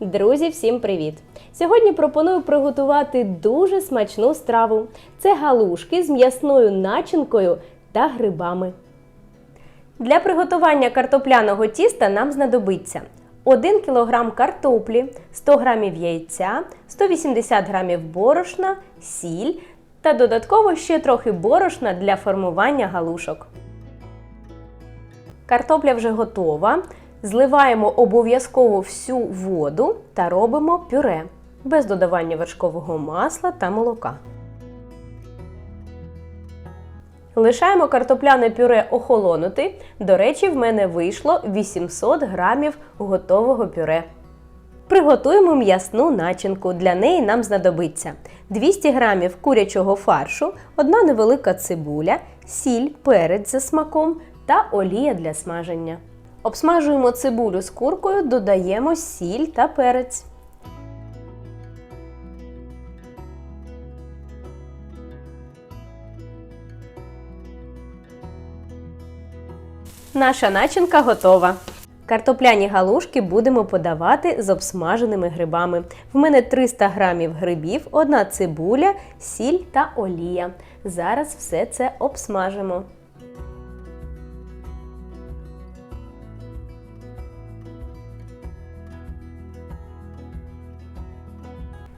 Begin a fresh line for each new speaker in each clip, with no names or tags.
Друзі, всім привіт! Сьогодні пропоную приготувати дуже смачну страву. Це галушки з м'ясною начинкою та грибами. Для приготування картопляного тіста нам знадобиться 1 кг картоплі, 100 г яйця, 180 г борошна, сіль та додатково ще трохи борошна для формування галушок. Картопля вже готова. Зливаємо обов'язково всю воду та робимо пюре без додавання вершкового масла та молока. Лишаємо картопляне пюре охолонути. До речі, в мене вийшло 800 грамів готового пюре. Приготуємо м'ясну начинку. Для неї нам знадобиться 200 грамів курячого фаршу, одна невелика цибуля, сіль, перець за смаком та олія для смаження. Обсмажуємо цибулю з куркою, додаємо сіль та перець. Наша начинка готова. Картопляні галушки будемо подавати з обсмаженими грибами. В мене 300 грамів грибів, одна цибуля, сіль та олія. Зараз все це обсмажимо.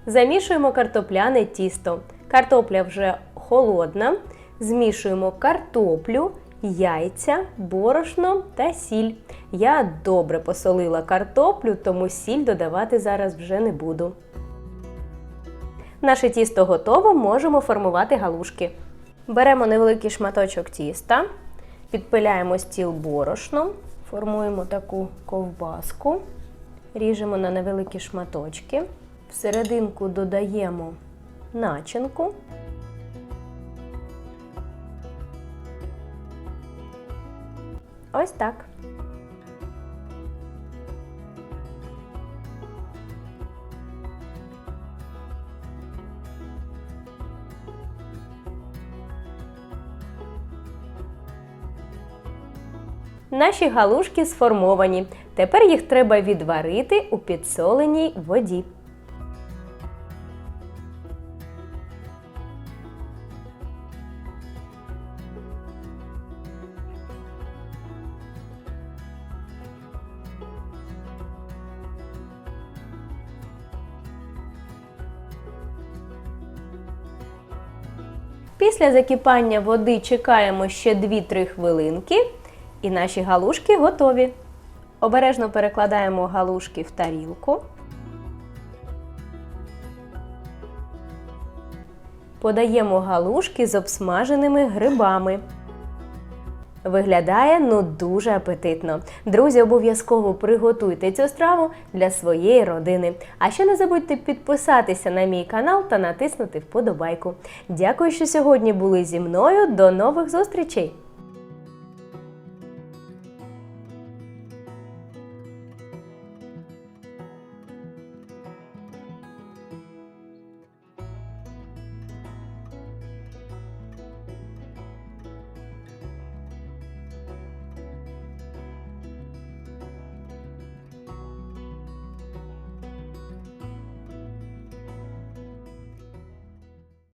Замішуємо картопляне тісто. Картопля вже холодна. Змішуємо картоплю, яйця, борошно та сіль. Я добре посолила картоплю, тому сіль додавати зараз вже не буду. Наше тісто готово, можемо формувати галушки. Беремо невеликий шматочок тіста, підпиляємо стіл борошном, формуємо таку ковбаску, ріжемо на невеликі шматочки. Всерединку додаємо начинку. Ось так. Наші галушки сформовані. Тепер їх треба відварити у підсоленій воді. Після закипання води чекаємо ще 2-3 хвилинки, і наші галушки готові. Обережно перекладаємо галушки в тарілку. Подаємо галушки з обсмаженими грибами. Виглядає ну дуже апетитно. Друзі, обов'язково приготуйте цю страву для своєї родини. А ще не забудьте підписатися на мій канал та натиснути вподобайку. Дякую, що сьогодні були зі мною. До нових зустрічей!